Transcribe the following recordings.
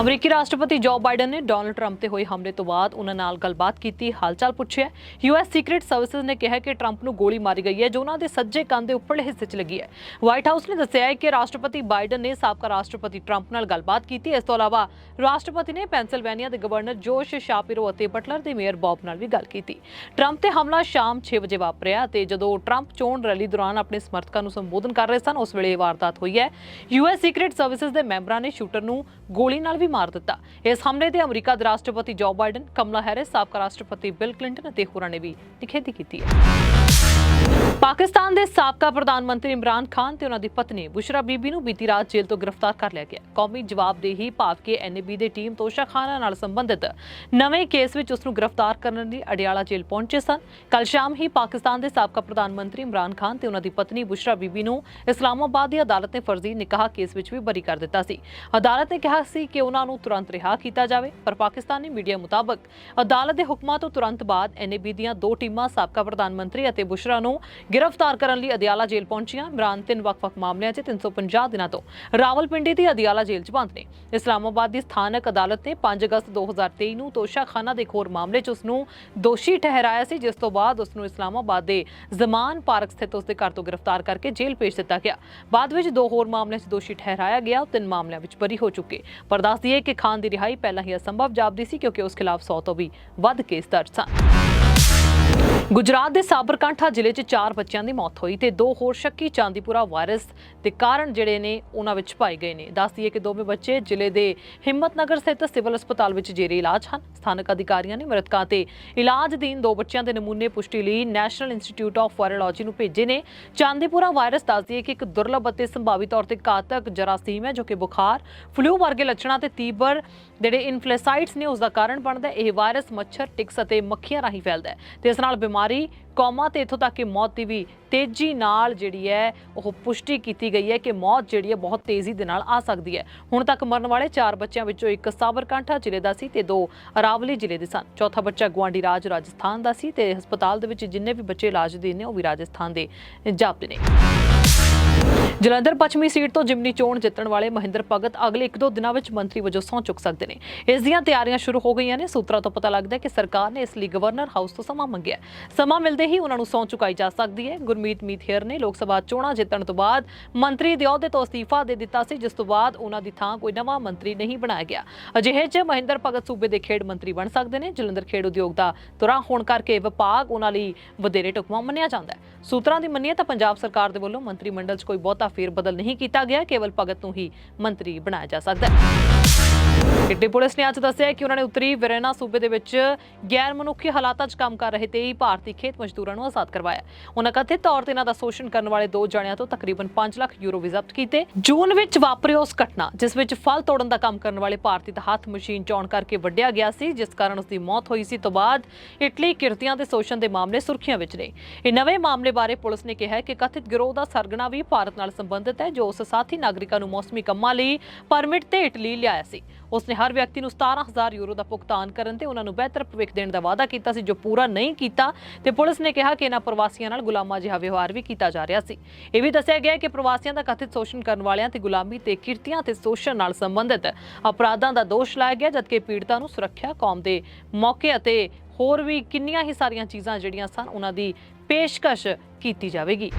ਅਮਰੀਕੀ ਰਾਸ਼ਟਰਪਤੀ ਜੋ ਬਾਈਡਨ ਨੇ ਡੋਨਲਡ ਟਰੰਪ ਤੇ ਹੋਏ ਹਮਲੇ ਤੋਂ ਬਾਅਦ ਉਹਨਾਂ ਨਾਲ ਗੱਲਬਾਤ ਕੀਤੀ, ਹਾਲਚਾਲ ਪੁੱਛਿਆ ਯੂਐਸ ਸੀਕ੍ਰੀਟ ਸਰਵਿਸਿਜ਼ ਨੇ ਕਿਹਾ ਕਿ ਟਰੰਪ ਨੂੰ ਗੋਲੀ ਮਾਰੀ ਗਈ ਹੈ, ਜੋ ਉਹਨਾਂ ਦੇ ਸੱਜੇ ਕੰਨ ਦੇ ਉੱਪਰਲੇ ਹਿੱਸੇ 'ਚ ਲੱਗੀ ਹੈ। ਵਾਈਟ ਹਾਊਸ ਨੇ ਦੱਸਿਆ ਹੈ ਕਿ ਰਾਸ਼ਟਰਪਤੀ ਬਾਈਡਨ ਨੇ ਸਾਬਕਾ ਰਾਸ਼ਟਰਪਤੀ ਟਰੰਪ ਨਾਲ ਗੱਲਬਾਤ ਕੀਤੀ। ਇਸ ਤੋਂ ਇਲਾਵਾ ਰਾਸ਼ਟਰਪਤੀ ਨੇ ਪੈਂਸਿਲਵੇਨੀਆ ਦੇ ਗਵਰਨਰ ਜੋਸ਼ ਸ਼ਾਪਿਰੋ ਅਤੇ ਬਟਲਰ ਦੇ ਮੇਅਰ ਬੌਬ ਨਾਲ ਵੀ ਗੱਲ ਕੀਤੀ। ਟਰੰਪ ਤੇ ਹਮਲਾ ਸ਼ਾਮ 6 ਵਜੇ ਵਾਪਰਿਆ ਤੇ ਜਦੋਂ ਟਰੰਪ ਚੋਣ ਰੈਲੀ ਦੌਰਾਨ ਆਪਣੇ ਸਮਰਥਕਾਂ ਨੂੰ ਸੰਬੋਧਨ ਕਰ ਰਹੇ ਸਨ, ਉਸ ਵੇਲੇ ਇਹ ਵਾਰਦਾਤ ਹੋਈ ਹੈ। ਯੂਐਸ ਸੀਕ੍ਰੀਟ ਸਰਵਿਸਿਜ਼ ਦੇ ਮੈਂਬਰਾਂ ਨੇ ਸ਼ੂਟਰ ਨੂੰ ਗੋਲੀ ਨਾਲ ਵੀ ਮਾਰ ਦਿੱਤਾ। ਇਸ ਹਮਲੇ ਦੇ ਅਮਰੀਕਾ ਦੇ ਰਾਸ਼ਟਰਪਤੀ ਜੋ ਬਾਈਡਨ ਕਮਲਾ ਹੈਰਿਸ, ਸਾਬਕਾ ਰਾਸ਼ਟਰਪਤੀ ਬਿਲ ਕਲਿੰਟਨ ਅਤੇ ਹੋਰਾਂ ਨੇ ਵੀ ਨਿਖੇਧੀ ਕੀਤੀ ਹੈ। ਪਾਕਿਸਤਾਨ ਦੇ ਸਾਬਕਾ ਪ੍ਰਧਾਨ ਮੰਤਰੀ ਇਮਰਾਨ ਖਾਨ ਤੇ ਉਹਨਾਂ ਦੀ ਪਤਨੀ ਬੁਸ਼ਰਾ ਬੀਬੀ ਨੂੰ ਬੀਤੀ ਰਾਤ ਜੇਲ੍ਹ ਤੋਂ ਗ੍ਰਿਫਤਾਰ ਕਰ ਲਿਆ ਗਿਆ। ਕੌਮੀ ਜਵਾਬਦੇਹੀ ਭਾਵ ਕਿ ਐਨਏਬੀ ਦੇ ਟੀਮ ਤੋਸ਼ਾ ਨਾਲ ਸੰਬੰਧਿਤ ਨਵੇਂ ਕੇਸ ਵਿੱਚ ਉਸ ਨੂੰ ਗ੍ਰਿਫਤਾਰ ਕਰਨ ਲਈ ਅਡਿਆਲਾ ਜੇਲ੍ਹ ਪਹੁੰਚੇ ਸਨ। ਕੱਲ ਸ਼ਾਮ ਹੀ ਪਾਕਿਸਤਾਨ ਦੇ ਸਾਬਕਾ ਪ੍ਰਧਾਨ ਮੰਤਰੀ ਇਮਰਾਨ ਖਾਨ ਤੇ ਉਹਨਾਂ ਦੀ ਪਤਨੀ ਬੁਸ਼ਰਾ ਬੀਬੀ ਨੂੰ ਇਸਲਾਮਾਬਾਦ ਦੀ ਅਦਾਲਤ ਨੇ ਫਰਜ਼ੀ ਨਿਕਾਹ ਕੇਸ ਵਿੱਚ ਵੀ ਬਰੀ ਕਰ ਦਿੱਤਾ ਸੀ। ਅਦਾਲਤ ਨੇ ਕਿਹਾ ਸੀ ਕਿ ਉਹਨਾਂ ਨੂੰ ਤੁਰੰਤ ਰਿਹਾ ਕੀਤਾ ਜਾਵੇ, ਪਰ ਪਾਕਿਸਤਾਨੀ ਮੀਡੀਆ ਮੁਤਾਬਕ ਅਦਾਲਤ ਦੇ ਹੁਕਮਾਂ ਤੋਂ ਤੁਰੰਤ ਬਾਅਦ ਐਨਏਬੀ ਦੀਆਂ ਦੋ ਟੀਮਾਂ ਸਾਬਕਾ ਪ੍ਰਧਾਨ ਮੰਤਰੀ ਅਤੇ ਬੁਸ਼ਰਾ ਨੂੰ ਗ੍ਰਿਫਤਾਰ ਕਰਨ ਲਈ ਅਦਿਆਲਾ ਜੇਲ੍ਹ ਪਹੁੰਚੀਆਂ। ਇਮਰਾਨ ਤਿੰਨ ਵੱਖ-ਵੱਖ ਮਾਮਲਿਆਂ 'ਚ 350 ਦਿਨਾਂ ਤੋਂ ਰਾਵਲਪਿੰਡੀ ਦੀ ਅਦਿਆਲਾ ਜੇਲ੍ਹ 'ਚ ਬੰਦ ਨੇ। ਇਸਲਾਮਾਬਾਦ ਦੀ ਸਥਾਨਕ ਅਦਾਲਤ ਨੇ 5 ਅਗਸਤ 2023 ਨੂੰ ਤੋਸ਼ਾ ਖਾਨਾ ਦੇ ਇੱਕ ਮਾਮਲੇ 'ਚ ਉਸ ਨੂੰ ਦੋਸ਼ੀ ਠਹਿਰਾਇਆ ਸੀ, ਜਿਸ ਤੋਂ ਬਾਅਦ ਉਸ ਨੂੰ ਇਸਲਾਮਾਬਾਦ ਦੇ ਜ਼ਮਾਨ ਪਾਰਕ ਸਥਿਤ ਉਸ ਦੇ ਘਰ ਤੋਂ ਗ੍ਰਿਫਤਾਰ ਕਰਕੇ ਜੇਲ੍ਹ ਭੇਜ ਦਿੱਤਾ ਗਿਆ। ਬਾਅਦ ਵਿੱਚ ਦੋ ਹੋਰ ਮਾਮਲਿਆਂ 'ਚ ਦੋਸ਼ੀ ਠਹਿਰਾਇਆ ਗਿਆ, ਉਹ ਤਿੰਨ ਮਾਮਲਿਆਂ ਵਿੱਚ ਬਰੀ ਹੋ ਚੁੱਕੇ। ਪਰ ਦੱਸ ਦਈਏ ਕਿ ਖਾਨ ਦੀ ਰਿਹਾਈ ਪਹਿਲਾਂ ਹੀ ਅਸੰਭਵ ਜਾਪਦੀ ਸੀ, ਕਿਉਂਕਿ ਉਸ ਖਿਲਾਫ 100 ਤੋਂ ਵੀ ਵੱਧ ਕੇਸ ਦਰਜ ਸਨ। ਗੁਜਰਾਤ ਦੇ ਸਾਬਰਕਾਂਠਾ ਜ਼ਿਲ੍ਹੇ 'ਚ ਚਾਰ ਬੱਚਿਆਂ ਦੀ ਮੌਤ ਹੋਈ ਤੇ ਦੋ ਹੋਰ ਸ਼ੱਕੀ ਚਾਂਦੀਪੁਰਾ ਵਾਇਰਸ ਦੇ ਕਾਰਨ ਜਿਹੜੇ ਨੇ ਉਹਨਾਂ ਵਿੱਚ ਪਾਏ ਗਏ ਨੇ। ਦੱਸ ਦਈਏ ਕਿ ਦੋਵੇਂ ਬੱਚੇ ਜ਼ਿਲ੍ਹੇ ਦੇ ਹਿੰਮਤਨਗਰ ਸਥਿਤ ਸਿਵਲ ਹਸਪਤਾਲ ਵਿੱਚ ਜੇਰੇ ਇਲਾਜ ਹਨ। ਸਥਾਨਕ ਅਧਿਕਾਰੀਆਂ ਨੇ ਮ੍ਰਿਤਕਾਂ ਤੇ ਇਲਾਜ ਅਧੀਨ ਦੋ ਬੱਚਿਆਂ ਦੇ ਨਮੂਨੇ ਪੁਸ਼ਟੀ ਲਈ ਨੈਸ਼ਨਲ ਇੰਸਟੀਚਿਊਟ ਆਫ ਵਾਇਰੋਲੋਜੀ ਨੂੰ ਭੇਜੇ ਨੇ। ਚਾਂਦੀਪੁਰਾ ਵਾਇਰਸ ਦੱਸ ਦਈਏ ਕਿ ਇੱਕ ਦੁਰਲਭ ਅਤੇ ਸੰਭਾਵੀ ਤੌਰ ਤੇ ਘਾਤਕ ਜਰਾਸੀਮ ਹੈ ਜੋ ਕਿ ਬੁਖਾਰ, ਫਲੂ ਵਰਗੇ ਲੱਛਣਾਂ ਤੇ ਤੀਬਰ ਜਿਹੜੇ ਇਨਫਲੂਐਂਸਾਈਟਸ ਨੇ, ਉਸ ਦਾ ਕਾਰਨ ਬਣਦਾ ਇਹ ਵਾਇਰਸ ਮੱਛਰ, ਟਿਕਸ ਅਤੇ ਮੱਖੀਆਂ ਰਾਹੀਂ ਫੈਲਦਾ ਹੈ ਤੇ ਇਸ ਨਾਲ ਬਿਮਾਰੀ ਕੌਮਾ ਤੇ ਇਥੋਂ ਤੱਕ ਕਿ ਮੌਤ ਦੀ ਵੀ ਤੇਜ਼ੀ ਨਾਲ ਜਿਹੜੀ ਹੈ ਉਹ ਪੁਸ਼ਟੀ ਕੀਤੀ ਗਈ ਹੈ ਕਿ ਮੌਤ ਜਿਹੜੀ ਹੈ ਬਹੁਤ ਤੇਜ਼ੀ ਦੇ ਨਾਲ ਆ ਸਕਦੀ ਹੈ। ਹੁਣ ਤੱਕ ਮਰਨ ਵਾਲੇ ਚਾਰ ਬੱਚਿਆਂ ਵਿੱਚੋਂ ਇੱਕ ਸਾਬਰਕਾਂਠਾ ਜ਼ਿਲ੍ਹੇ ਦਾ ਸੀ ਤੇ ਦੋ ਅਰਾਵਲੀ ਜ਼ਿਲ੍ਹੇ ਦੇ ਸਨ। ਚੌਥਾ ਬੱਚਾ ਗੁਆਂਢੀ ਰਾਜ ਰਾਜਸਥਾਨ ਦਾ ਸੀ ਤੇ ਹਸਪਤਾਲ ਦੇ ਵਿੱਚ ਜਿੰਨੇ ਵੀ ਬੱਚੇ ਇਲਾਜ ਦੇ ਨੇ ਉਹ ਵੀ ਰਾਜਸਥਾਨ ਦੇ ਜਾਪਦੇ ਨੇ। ਜਲੰਧਰ ਪੱਛਮੀ ਸੀਟ ਤੋਂ ਜਿਮਨੀ ਚੋਣ ਜਿੱਤਣ ਵਾਲੇ ਮਹਿੰਦਰ ਭਗਤ ਅਗਲੇ 1-2 ਦਿਨਾਂ ਵਿੱਚ ਮੰਤਰੀ ਵਜੋਂ ਸਹੁੰ ਚੁੱਕ ਸਕਦੇ ਨੇ। ਇਸ ਦੀਆਂ ਤਿਆਰੀਆਂ ਸ਼ੁਰੂ ਹੋ ਗਈਆਂ ਨੇ। ਸੂਤਰਾਂ ਤੋਂ ਪਤਾ ਲੱਗਦਾ ਹੈ ਕਿ ਸਰਕਾਰ ਨੇ ਇਸ ਲਈ ਗਵਰਨਰ ਹਾਊਸ ਤੋਂ ਸਮਾਂ ਮੰਗਿਆ ਸਮਾਂ ਮਿਲਦੇ ਹੀ ਉਹਨਾਂ ਨੂੰ ਸਹੁੰ ਚੁਕਾਈ ਜਾ ਸਕਦੀ ਹੈ। ਗੁਰਮੀਤ ਮੀਥੇਰ ਨੇ ਲੋਕ ਸਭਾ ਚੋਣਾਂ ਜਿੱਤਣ ਤੋਂ ਬਾਅਦ ਮੰਤਰੀ ਦੇ ਅਹੁਦੇ ਤੋਂ ਅਸਤੀਫਾ ਦੇ ਦਿੱਤਾ ਸੀ, ਜਿਸ ਤੋਂ ਬਾਅਦ ਉਹਨਾਂ ਦੀ ਥਾਂ ਕੋਈ ਨਵਾਂ ਮੰਤਰੀ ਨਹੀਂ ਬਣਾਇਆ ਗਿਆ। ਅਜਿਹੇ 'ਚ ਮਹਿੰਦਰ ਭਗਤ ਸੂਬੇ ਦੇ ਖੇਡ ਮੰਤਰੀ ਬਣ ਸਕਦੇ ਨੇ। ਜਲੰਧਰ ਖੇਡ ਉਦਯੋਗ ਦਾ ਤੁਰਾ ਹੋਣ ਕਰਕੇ ਵਿਭਾਗ ਉਹਨਾਂ ਲਈ ਵਧੇਰੇ ਢੁਕਵਾਂ ਮੰਨਿਆ ਜਾਂਦਾ ਹੈ। ਸੂਤਰਾਂ ਦੀ ਮੰਨੀਏ ਤਾਂ ਪੰਜਾਬ ਸਰਕਾਰ ਦੇ ਵੱਲੋਂ ਮੰਤਰੀ ਮੰਡਲ 'ਚ ਕੋਈ ਬਹੁਤਾ ਫੇਰ ਬਦਲ ਨਹੀਂ ਕੀਤਾ ਗਿਆ। ਕੇਵਲ ਭਗਤ ਨੂੰ ਹੀ ਮੰਤਰੀ ਬਣਾਇਆ ਜਾ ਸਕਦਾ ਹੈ। ਕਿੱਡੀ ਪੁਲਿਸ ਨੇ ਅੱਜ ਦੱਸਿਆ ਕਿ ਉਹਨਾਂ ਨੇ ਉੱਤਰੀ ਵਿਰੇਨਾ ਸੂਬੇ ਦੇ ਵਿੱਚ ਗੈਰ ਮਨੁੱਖੀ ਹਾਲਾਤਾਂ 'ਚ ਕੰਮ ਕਰ ਰਹੇ 23 ਭਾਰਤੀ ਖੇਤ ਮਜ਼ਦੂਰਾਂ ਨੂੰ ਆਜ਼ਾਦ ਕਰਵਾਇਆ। ਉਹਨਾਂ ਕਥਿਤ ਤੌਰ ਤੇ ਇਹਨਾਂ ਦਾ ਸ਼ੋਸ਼ਣ ਕਰਨ ਵਾਲੇ ਦੋ ਜਣਿਆਂ ਤੋਂ ਤਕਰੀਬਨ 5 ਲੱਖ ਯੂਰੋ ਵੀ ਜ਼ਬਤ ਕੀਤੇ। ਜੂਨ ਵਿੱਚ ਵਾਪਰੀ ਉਸ ਘਟਨਾ, ਜਿਸ ਵਿੱਚ ਫਲ ਤੋੜਨ ਦਾ ਕੰਮ ਕਰਨ ਵਾਲੇ ਭਾਰਤੀ ਦਾ ਹੱਥ ਮਸ਼ੀਨ ਚੌਣ ਕਰਕੇ ਵੱਢਿਆ ਗਿਆ ਸੀ, ਜਿਸ ਕਾਰਨ ਉਸ ਦੀ ਮੌਤ ਹੋਈ ਸੀ। ਤੋਂ ਬਾਅਦ ਇਟਲੀ ਕਿਰਤੀਆਂ ਦੇ ਸ਼ੋਸ਼ਣ ਦੇ ਮਾਮਲੇ ਸੁਰਖੀਆਂ ਵਿੱਚ ਨੇ। ਇਹ ਨਵੇਂ ਮਾਮਲੇ ਬਾਰੇ ਪੁਲਿਸ ਨੇ ਕਿਹਾ ਕਿ ਕਥਿਤ ਗਿਰੋਹ ਦਾ ਸਰਗਣਾ ਵੀ ਭਾਰਤ ਨਾਲ ਸੰਬੰਧਿਤ ਹੈ, ਜੋ ਉਸ ਸਾਥੀ ਨਾਗਰਿਕਾਂ ਨੂੰ ਮੌਸਮੀ ਕੰਮਾਂ ਲਈ ਪਰਮਿਟ ਤੇ ਇਟਲੀ ਲਿਆਇਆ ਸੀ। ਉਸ ਨੇ ਹਰ ਵਿਅਕਤੀ ਨੂੰ 17000 ਯੂਰੋ ਦਾ ਭੁਗਤਾਨ ਕਰਨ ਤੇ ਉਹਨਾਂ ਨੂੰ ਬਿਹਤਰ ਭਵਿੱਖ ਦੇਣ ਦਾ ਵਾਅਦਾ ਕੀਤਾ ਸੀ, ਜੋ ਪੂਰਾ ਨਹੀਂ ਕੀਤਾ ਤੇ ਪੁਲਿਸ ਨੇ ਕਿਹਾ ਕਿ ਇਹਨਾਂ ਪ੍ਰਵਾਸੀਆਂ ਨਾਲ ਗੁਲਾਮਾਂ ਜਿਹਾ ਵਿਵਹਾਰ ਵੀ ਕੀਤਾ ਜਾ ਰਿਹਾ ਸੀ। ਇਹ ਵੀ ਦੱਸਿਆ ਗਿਆ ਕਿ ਪ੍ਰਵਾਸੀਆਂ ਦਾ ਕਥਿਤ ਸ਼ੋਸ਼ਣ ਕਰਨ ਵਾਲਿਆਂ ਤੇ ਗੁਲਾਮੀ ਤੇ ਕਿਰਤੀਆਂ ਤੇ ਸ਼ੋਸ਼ਣ ਨਾਲ ਸੰਬੰਧਿਤ ਅਪਰਾਧਾਂ ਦਾ ਦੋਸ਼ ਲਾਇਆ ਗਿਆ, ਜਦਕਿ ਪੀੜਤਾਂ ਨੂੰ ਸੁਰੱਖਿਆ, ਕੌਮ ਦੇ ਮੌਕੇ ਅਤੇ ਹੋਰ ਵੀ ਕਿੰਨੀਆਂ ਹੀ ਸਾਰੀਆਂ ਚੀਜ਼ਾਂ ਜਿਹੜੀਆਂ ਸਨ, ਉਹਨਾਂ ਦੀ ਪੇਸ਼ਕਸ਼ ਕੀਤੀ ਜਾਵੇਗੀ।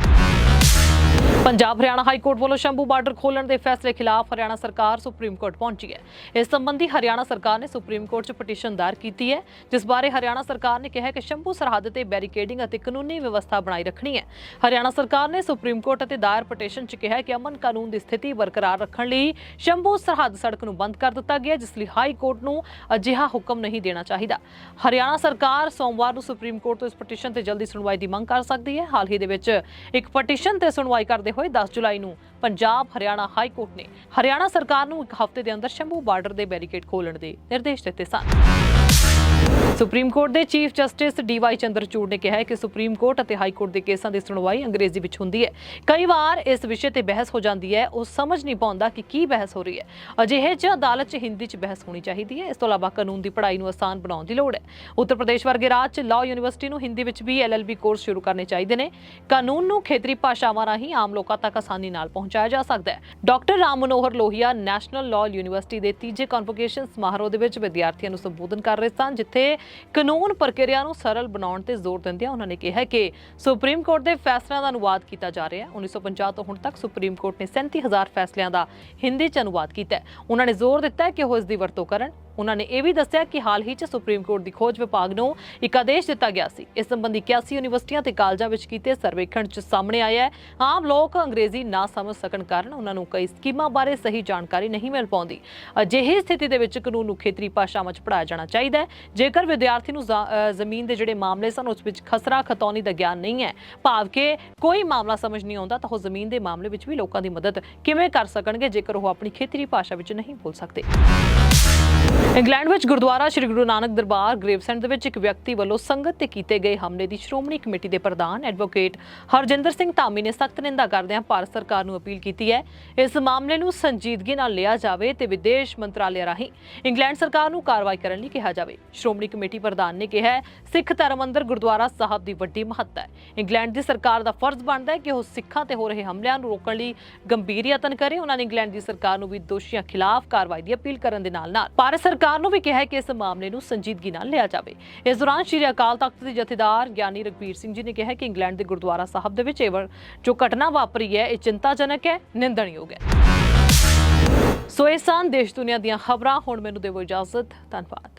ਪੰਜਾਬ ਹਰਿਆਣਾ ਹਾਈ ਕੋਰਟ ਵੱਲੋਂ ਸ਼ੰਭੂ ਬਾਰਡਰ ਖੋਲਣ ਦੇ ਫੈਸਲੇ ਖਿਲਾਫ ਹਰਿਆਣਾ ਸਰਕਾਰ ਸੁਪਰੀਮ ਕੋਰਟ ਪਹੁੰਚੀ ਹੈ। ਇਸ ਸੰਬੰਧੀ ਹਰਿਆਣਾ ਸਰਕਾਰ ਨੇ ਸੁਪਰੀਮ ਕੋਰਟ 'ਚ ਪਟੀਸ਼ਨ ਦਾਇਰ ਕੀਤੀ ਹੈ, ਜਿਸ ਬਾਰੇ ਹਰਿਆਣਾ ਸਰਕਾਰ ਨੇ ਕਿਹਾ ਹੈ ਕਿ ਸ਼ੰਭੂ ਸਰਹੱਦ ਤੇ ਬੈਰੀਕੇਡਿੰਗ ਅਤੇ ਕਾਨੂੰਨੀ ਵਿਵਸਥਾ ਬਣਾਈ ਰੱਖਣੀ ਹੈ। ਹਰਿਆਣਾ ਸਰਕਾਰ ਨੇ ਸੁਪਰੀਮ ਕੋਰਟ ਅਤੇ ਦਾਇਰ ਪਟੀਸ਼ਨ 'ਚ ਕਿਹਾ ਹੈ ਕਿ ਅਮਨ ਕਾਨੂੰਨ ਦੀ ਸਥਿਤੀ ਬਰਕਰਾਰ ਰੱਖਣ ਲਈ ਸ਼ੰਭੂ ਸਰਹੱਦ ਸੜਕ ਨੂੰ ਬੰਦ ਕਰ ਦਿੱਤਾ ਗਿਆ, ਜਿਸ ਲਈ ਹਾਈ ਕੋਰਟ ਨੂੰ ਅਜਿਹਾ ਹੁਕਮ ਨਹੀਂ ਦੇਣਾ ਚਾਹੀਦਾ। ਹਰਿਆਣਾ ਸਰਕਾਰ ਸੋਮਵਾਰ ਨੂੰ ਸੁਪਰੀਮ ਕੋਰਟ ਤੋਂ ਇਸ ਪਟੀਸ਼ਨ ਤੇ ਜਲਦੀ ਸੁਣਵਾਈ ਦੀ ਮੰਗ ਕਰ ਸਕਦੀ ਹੈ। ਹਾਲ ਹੀ ਦੇ ਵਿੱਚ ਇੱਕ ਪਟੀਸ਼ਨ ਤੇ ਸੁਣਵਾਈ ਕਰਦੇ ਹੋਏ 10 ਜੁਲਾਈ ਨੂੰ ਪੰਜਾਬ ਹਰਿਆਣਾ ਹਾਈ ਕੋਰਟ ਨੇ ਹਰਿਆਣਾ ਸਰਕਾਰ ਨੂੰ ਇੱਕ ਹਫ਼ਤੇ ਦੇ ਅੰਦਰ ਸ਼ੰਭੂ ਬਾਰਡਰ ਦੇ ਬੈਰੀਕੇਡ ਖੋਲਣ ਦੇ ਨਿਰਦੇਸ਼ ਦਿੱਤੇ ਸਨ। ਸੁਪਰੀਮ ਕੋਰਟ ਦੇ ਚੀਫ ਜਸਟਿਸ ਡੀਵਾਈ ਚੰਦਰਚੂੜ ਨੇ ਕਿਹਾ ਹੈ ਕਿ ਸੁਪਰੀਮ ਕੋਰਟ ਅਤੇ ਹਾਈ ਕੋਰਟ ਦੇ ਕੇਸਾਂ ਦੀ ਸੁਣਵਾਈ ਅੰਗਰੇਜ਼ੀ ਵਿੱਚ ਹੁੰਦੀ ਹੈ। ਕਈ ਵਾਰ ਇਸ ਵਿਸ਼ੇ ਤੇ ਬਹਿਸ ਹੋ ਜਾਂਦੀ ਹੈ। ਉਹ ਸਮਝ ਨਹੀਂ ਪਾਉਂਦਾ ਕਿ ਕੀ ਬਹਿਸ ਹੋ ਰਹੀ ਹੈ। ਅਜਿਹੇ 'ਚ ਅਦਾਲਤ 'ਚ ਹਿੰਦੀ 'ਚ ਬਹਿਸ ਹੋਣੀ ਚਾਹੀਦੀ ਹੈ। ਇਸ ਤੋਂ ਇਲਾਵਾ ਕਾਨੂੰਨ ਦੀ ਪੜ੍ਹਾਈ ਨੂੰ ਆਸਾਨ ਬਣਾਉਣ ਦੀ ਲੋੜ ਹੈ। ਉੱਤਰ ਪ੍ਰਦੇਸ਼ ਵਰਗੇ ਰਾਜ 'ਚ ਲਾਅ ਯੂਨੀਵਰਸਿਟੀ ਨੂੰ ਹਿੰਦੀ ਵਿੱਚ ਵੀ ਐਲਐਲਬੀ ਕੋਰਸ ਸ਼ੁਰੂ ਕਰਨੇ ਚਾਹੀਦੇ ਨੇ। ਕਾਨੂੰਨ ਨੂੰ ਖੇਤਰੀ ਭਾਸ਼ਾਵਾਂ ਰਾਹੀਂ ਆਮ ਲੋਕਾਂ ਤੱਕ ਆਸਾਨੀ ਨਾਲ ਪਹੁੰਚਾਇਆ ਜਾ ਸਕਦਾ ਹੈ। Doctor Ram Manohar Lohia national law university ਦੇ ਤੀਜੇ ਕਨਵੋਕੇਸ਼ਨ ਸਮਾਰੋਹ ਦੇ ਵਿੱਚ ਵਿਦਿਆਰਥੀਆਂ ਨੂੰ ਸੰਬੋਧਨ ਕਰ ਰਹੇ ਸਨ, ਜਿੱਥੇ ਕਾਨੂੰਨ ਪ੍ਰਕਿਰਿਆ ਨੂੰ ਸਰਲ ਬਣਾਉਣ ਤੇ ਜ਼ੋਰ ਦਿੰਦਿਆਂ ਉਹਨਾਂ ਨੇ ਕਿਹਾ ਕਿ ਸੁਪਰੀਮ ਕੋਰਟ ਦੇ ਫੈਸਲਿਆਂ ਦਾ ਅਨੁਵਾਦ ਕੀਤਾ ਜਾ ਰਿਹਾ ਹੈ। 1950 ਤੋਂ ਹੁਣ ਤੱਕ ਸੁਪਰੀਮ ਕੋਰਟ ਨੇ 37000 ਫੈਸਲਿਆਂ ਦਾ ਹਿੰਦੀ 'ਚ ਅਨੁਵਾਦ ਕੀਤਾ ਹੈ। ਉਹਨਾਂ ਨੇ ਜ਼ੋਰ ਦਿੱਤਾ ਹੈ ਕਿ ਉਹ ਇਸ ਦੀ ਵਰਤੋਂ ਕਰਨ। ਉਹਨਾਂ ਨੇ ਇਹ ਵੀ ਦੱਸਿਆ ਕਿ ਹਾਲ ਹੀ 'ਚ ਸੁਪਰੀਮ ਕੋਰਟ ਦੀ ਖੋਜ ਵਿਭਾਗ ਨੂੰ ਇੱਕ ਆਦੇਸ਼ ਦਿੱਤਾ ਗਿਆ ਸੀ। ਇਸ ਸੰਬੰਧੀ 81 ਯੂਨੀਵਰਸਿਟੀਆਂ ਤੇ ਕਾਲਜਾਂ ਵਿੱਚ ਕੀਤੇ ਸਰਵੇਖਣ 'ਚ ਸਾਹਮਣੇ ਆਇਆ ਹੈ। ਆਮ ਲੋਕ ਅੰਗਰੇਜ਼ੀ ਨਾ ਸਮਝ ਸਕਣ ਕਾਰਨ ਉਹਨਾਂ ਨੂੰ ਕਈ ਸਕੀਮਾਂ ਬਾਰੇ ਸਹੀ ਜਾਣਕਾਰੀ ਨਹੀਂ ਮਿਲ ਪਾਉਂਦੀ। ਅਜਿਹੀ ਸਥਿਤੀ ਦੇ ਵਿੱਚ ਕਾਨੂੰਨ ਨੂੰ ਖੇਤਰੀ ਭਾਸ਼ਾਵਾਂ 'ਚ ਪੜ੍ਹਾਇਆ ਜਾਣਾ ਚਾਹੀਦਾ ਹੈ। ਜੇਕਰ ਵਿਦਿਆਰਥੀ ਨੂੰ ਜ਼ਮੀਨ ਦੇ ਜਿਹੜੇ ਮਾਮਲੇ ਸਨ, ਉਸ ਵਿੱਚ ਖਸਰਾ ਖਤੌਨੀ ਦਾ ਗਿਆਨ ਨਹੀਂ ਹੈ। ਭਾਵ ਕਿ ਕੋਈ ਮਾਮਲਾ ਸਮਝ ਨਹੀਂ ਆਉਂਦਾ, ਤਾਂ ਉਹ ਜ਼ਮੀਨ ਦੇ ਮਾਮਲੇ ਵਿੱਚ ਵੀ ਲੋਕਾਂ ਦੀ ਮਦਦ ਕਿਵੇਂ ਕਰ ਸਕਣਗੇ, ਜੇਕਰ ਉਹ ਆਪਣੀ ਖੇਤਰੀ ਭਾਸ਼ਾ ਵਿੱਚ ਨਹੀਂ ਬੋਲ ਸਕਦੇ। ਇੰਗਲੈਂਡ ਵਿੱਚ ਗੁਰਦੁਆਰਾ ਸ੍ਰੀ ਗੁਰੂ ਨਾਨਕ ਦਰਬਾਰ ਗ੍ਰੇਵਸੈਂਡ ਦੇ ਵਿੱਚ ਇੱਕ ਵਿਅਕਤੀ ਵੱਲੋਂ ਸੰਗਤ ਤੇ ਕੀਤੇ ਗਏ ਹਮਲੇ ਦੀ ਸ਼੍ਰੋਮਣੀ ਕਮੇਟੀ ਦੇ ਪ੍ਰਧਾਨ ਐਡਵੋਕੇਟ ਹਰਜਿੰਦਰ ਸਿੰਘ ਧਾਮੀ ਨੇ ਸਖਤ ਨਿੰਦਾ ਕਰਦਿਆਂ ਭਾਰਤ ਸਰਕਾਰ ਨੂੰ ਅਪੀਲ ਕੀਤੀ ਹੈ। ਇਸ ਮਾਮਲੇ ਨੂੰ ਸੰਜੀਦਗੀ ਨਾਲ ਲਿਆ ਜਾਵੇ ਤੇ ਵਿਦੇਸ਼ ਮੰਤਰਾਲੇ ਰਾਹੀਂ ਇੰਗਲੈਂਡ ਸਰਕਾਰ ਨੂੰ ਕਾਰਵਾਈ ਕਰਨ ਲਈ ਕਿਹਾ ਜਾਵੇ। ਸ਼੍ਰੋਮਣੀ ਕਮੇਟੀ ਪ੍ਰਧਾਨ ਨੇ ਕਿਹਾ ਸਿੱਖ ਧਰਮ ਅੰਦਰ ਗੁਰਦੁਆਰਾ ਸਾਹਿਬ ਦੀ ਵੱਡੀ ਮਹੱਤਤਾ ਹੈ। ਇੰਗਲੈਂਡ ਦੀ ਸਰਕਾਰ ਦਾ ਫਰਜ਼ ਬਣਦਾ ਹੈ ਕਿ ਉਹ ਸਿੱਖਾਂ ਤੇ ਹੋ ਰਹੇ ਹਮਲਿਆਂ ਨੂੰ ਰੋਕਣ ਲਈ ਗੰਭੀਰ ਯਤਨ ਕਰੇ। ਉਹਨਾਂ ਨੇ ਇੰਗਲੈਂਡ ਦੀ ਸਰਕਾਰ ਨੂੰ ਵੀ ਦੋਸ਼ੀਆਂ ਖਿਲਾਫ ਕਾਰਵਾਈ ਦੀ ਅਪੀਲ ਕਰਨ ਦੇ ਨਾਲ ਨਾਲ ਭਾਰਤ ਸਰਕਾਰ ਨੂੰ ਵੀ ਕਿਹਾ ਹੈ ਕਿ ਇਸ ਮਾਮਲੇ ਨੂੰ ਸੰਜੀਦਗੀ ਨਾਲ ਲਿਆ ਜਾਵੇ। ਇਸ ਦੌਰਾਨ ਸ਼੍ਰੀ ਅਕਾਲ ਤਖਤ ਦੇ ਜਥੇਦਾਰ ਗਿਆਨੀ ਰਗਵੀਰ ਸਿੰਘ ਜੀ ਨੇ ਕਿਹਾ ਕਿ ਇੰਗਲੈਂਡ ਦੇ ਗੁਰਦੁਆਰਾ ਸਾਹਿਬ ਦੇ ਵਿੱਚ ਇਹ ਜੋ ਘਟਨਾ ਵਾਪਰੀ ਹੈ, ਇਹ ਚਿੰਤਾਜਨਕ ਹੈ, ਨਿੰਦਣਯੋਗ ਹੈ। ਸੋ ਇਹ ਸਨ ਦੇਸ਼ ਦੁਨੀਆ ਦੀਆਂ ਖਬਰਾਂ। ਹੁਣ ਮੈਨੂੰ ਦੇਵੋ ਇਜਾਜ਼ਤ। ਧੰਨਵਾਦ।